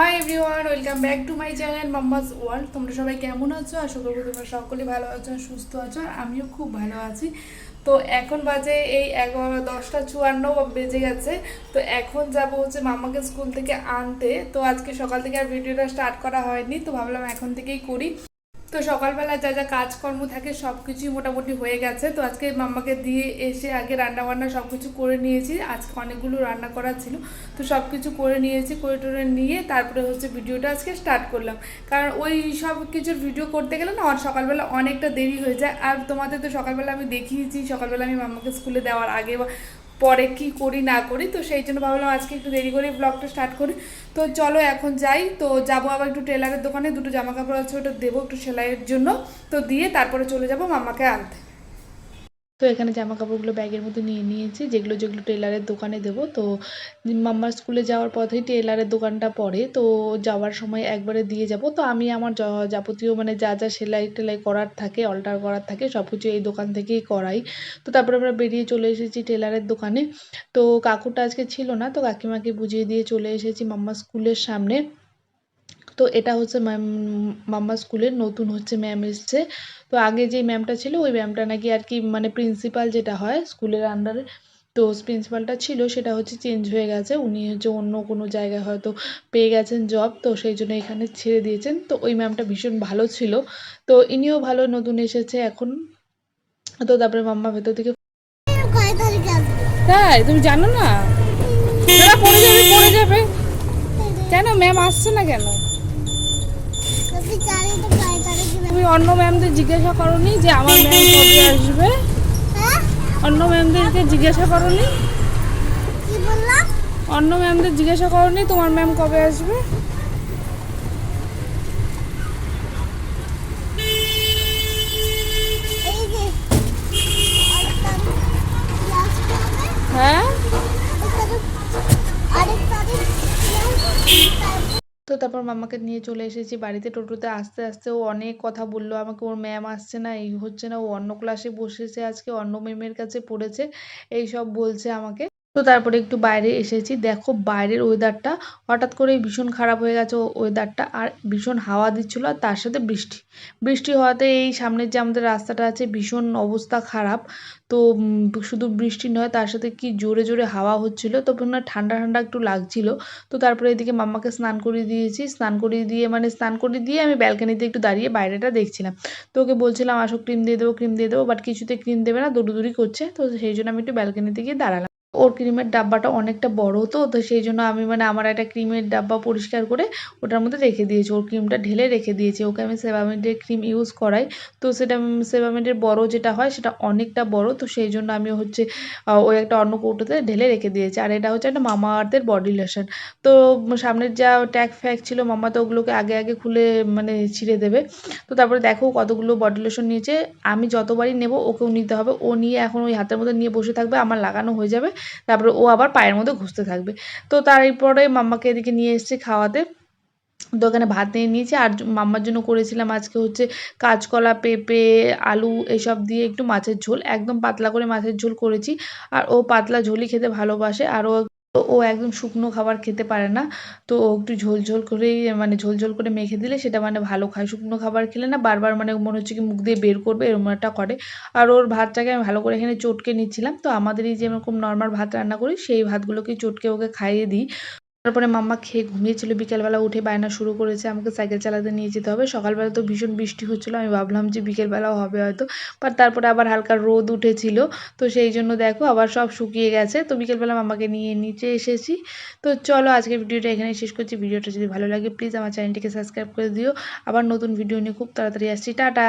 Hi everyone welcome back to my channel mamma's world তোমরা সবাই কেমন আছো? আশা করব তোমরা সকলে ভালো আছো সুস্থ আছো, আর আমিও খুব ভালো আছি। তো এখন বাজে এই এগারো, দশটা চুয়ান্ন বেজে গেছে। তো এখন যাব হচ্ছে মামাকে স্কুল থেকে আনতে। তো আজকে সকাল থেকে আর ভিডিওটা স্টার্ট করা হয়নি, তো ভাবলাম এখন থেকেই করি। তো সকালবেলা যা যা কাজকর্ম থাকে সব কিছুই মোটামুটি হয়ে গেছে। তো আজকে মাম্মাকে দিয়ে এসে আগে রান্না বান্না সব কিছু করে নিয়েছি। আজকে অনেকগুলো রান্না করা ছিল। তো সব কিছু করে নিয়েছি, করে টোরে নিয়ে তারপরে হচ্ছে ভিডিওটা আজকে স্টার্ট করলাম। কারণ ওই সব কিছুর ভিডিও করতে গেলে না সকালবেলা অনেকটা দেরি হয়ে যায়। আর তোমাদের তো সকালবেলা আমি দেখিয়েছি, সকালবেলা আমি মাম্মাকে স্কুলে দেওয়ার আগে বা পরে কি করি, না করি, তো সেই জন্য ভাবলাম আজকে একটু দেরি করে ব্লগটা স্টার্ট করি। তো চলো এখন যাই, তো যাব আবার একটু টেলারের দোকানে, দুটো জামা কাপড় আছে ওটা দেবো একটু সেলাইয়ের জন্য। তো দিয়ে তারপরে চলে যাব মামাকে আনতে। তো এখানে জামা কাপড়গুলো ব্যাগের মধ্যে নিয়ে নিয়েছি। যেগুলো যেগুলো টেলারের দোকানে দেবো। তো মাম্মার স্কুলে যাওয়ার পথেই টেলারের দোকানটা পড়ে। তো যাওয়ার সময় একবারে দিয়ে যাব। তো আমি আমার যাবতীয় মানে যা যা সেলাই টেলাই করার থাকে, অল্টার করার থাকে সব কিছু এই দোকান থেকেই করাই। তো তারপরে আমরা বেরিয়ে চলে এসেছি টেলারের দোকানে। তো কাকুটা আজকে ছিল না। তো কাকিমাকে বুঝিয়ে দিয়ে চলে এসেছি মাম্মা স্কুলের সামনে। তো এটা হচ্ছে ম্যাম মাম্মা স্কুলের নতুন হচ্ছে ম্যাম এসছে। তো আগে যে ম্যামটা ছিল ওই ম্যামটা নাকি আর কি মানে প্রিন্সিপাল যেটা হয় স্কুলের আন্ডারে তো প্রিন্সিপালটা ছিল সেটা হচ্ছে চেঞ্জ হয়ে গেছে। উনি হচ্ছে অন্য কোনো জায়গায় হয়তো পেয়ে গেছেন জব তো সেই জন্য এখানে ছেড়ে দিয়েছেন। তো ওই ম্যামটা ভীষণ ভালো ছিল। তো ইনিও ভালো নতুন এসেছে এখন। তো তারপরে মাম্মা ভেতর থেকে কয় তাই তুমি জানো না? পড়ে যাবে পড়ে যাবে। কেন? ম্যাম আসছে না কেন? তুমি অন্য ম্যামদের জিজ্ঞাসা করনি যে আমার ম্যাম কবে আসবে? হ্যাঁ? অন্য ম্যামদেরকে জিজ্ঞাসা করনি? অন্য ম্যামদের জিজ্ঞাসা করনি তোমার ম্যাম কবে আসবে এই যে আরেক তারিখ ক্লাস হবে হ্যাঁ আরেক তারিখ আরেক তারিখ ক্লাস তো তারপর মামাকে নিয়ে চলে এসেছি। বাড়িতে টোটোতে আস্তে আস্তে ও অনেক কথা বলল। আমাকে, ওর ম্যাম আসছে না, এই হচ্ছে না, ও অন্য ক্লাসে বসেছে আজকে, অন্য ম্যামের কাছে পড়েছে। এই সব বলছে আমাকে। তো তারপরে একটু বাইরে এসেছি। দেখো বাইরের ওয়েদারটা হঠাৎ করে ভীষণ খারাপ হয়ে গেছে ওয়েদারটা আর ভীষণ হাওয়া দিচ্ছিল আর তার সাথে বৃষ্টি। বৃষ্টি হওয়াতে এই সামনের যে আমাদের রাস্তাটা আছে ভীষণ অবস্থা খারাপ। তো শুধু বৃষ্টি নয়, তার সাথে কি জোরে জোরে হাওয়া হচ্ছিল, তো না ঠান্ডা ঠান্ডা একটু লাগছিল। তো তারপরে এদিকে মাম্মাকে স্নান করিয়ে দিয়েছি। স্নান করিয়ে দিয়ে মানে স্নান করিয়ে দিয়ে আমি ব্যালকানিতে একটু দাঁড়িয়ে বাইরেটা দেখছিলাম। তো ওকে বলছিলাম, আসো ক্রিম দিয়ে দেবো ক্রিম দিয়ে দেবো বাট কিছুতে ক্রিম দেবে না, দৌড়ুদৌড়ি করছে। তো সেই জন্য আমি একটু ব্যালকানিতে গিয়ে দাঁড়ালাম। ওর ক্রিমের ডাব্বাটা অনেকটা বড় তো তো সেই জন্য আমি মানে আমার একটা ক্রিমের ডাব্বা পরিষ্কার করে ওটার মধ্যে রেখে দিয়েছি। ওর ক্রিমটা ঢেলে রেখে দিয়েছি। ওকে আমি সেবামেন্টের ক্রিম ইউজ করাই। তো সেটা সেবামেন্টের বড় যেটা হয় সেটা অনেকটা বড়, তো সেই জন্য আমি হচ্ছে ওই একটা অন্য কৌটোতে ঢেলে রেখে দিয়েছি। আর এটা হচ্ছে একটা মামা আর্থের বডি লোশন। তো সামনের যা ট্যাগ ফ্যাগ ছিল মামা তো ওগুলোকে আগে আগে খুলে মানে ছিঁড়ে দেবে। তো তারপরে দেখো কতগুলো বডি লোশন নিয়েছে। আমি যতবারই নেব ওকেও নিতে হবে। ও নিয়ে এখন ওই হাতের মধ্যে নিয়ে বসে থাকবে, আমার লাগানো হয়ে যাবে। তারপরে ও আবার পায়ের মধ্যে ঘুষতে থাকবে। তো তারপরে মাম্মাকে এদিকে নিয়ে এসেছি খাওয়াতে। দোকানে ভাত নিয়ে নিয়েছি। আর মাম্মার জন্য করেছিলাম আজকে হচ্ছে কাঁচকলা, পেঁপে, আলু এসব দিয়ে একটু মাছের ঝোল। একদম পাতলা করে মাছের ঝোল করেছি। আর ও পাতলা ঝোলই খেতে ভালোবাসে। আর ও ও একদম শুকনো খাবার খেতে পারে না। তো ও একটু ঝোল ঝোল করেই মানে ঝোল ঝোল করে মেখে দিলে সেটা মানে ভালো খায়। শুকনো খাবার খেলে না বারবার মানে মনে হচ্ছে কি মুখ দিয়ে বের করবে, এরকম একটা করে। আর ওর ভাতটাকে আমি ভালো করে এখানে চটকে নিচ্ছিলাম। তো আমাদের এই যেরকম নর্মাল ভাত রান্না করি, সেই ভাতগুলোকে চটকে ওকে খাইয়ে দিই। তারপরে মাম্মা খেয়ে ঘুমিয়েছিল। বিকেলবেলা উঠে বায়না শুরু করেছে, আমাকে সাইকেল চালাতে নিয়ে যেতে হবে। সকালবেলা তো ভীষণ বৃষ্টি হচ্ছিল, আমি ভাবলাম যে বিকেলবেলাও হবে হয়তো। বাট তারপরে আবার হালকা রোদ উঠেছিল। তো সেই জন্য দেখো, আবার সব শুকিয়ে গেছে। তো বিকেলবেলা মাম্মাকে নিয়ে নিচে এসেছি। তো চলো আজকে ভিডিওটা এখানে শেষ করছি। ভিডিওটা যদি ভালো লাগে প্লিজ আমার চ্যানেলটিকে সাবস্ক্রাইব করে দিও। আবার নতুন ভিডিও নিয়ে খুব তাড়াতাড়ি আসছি। টাটা!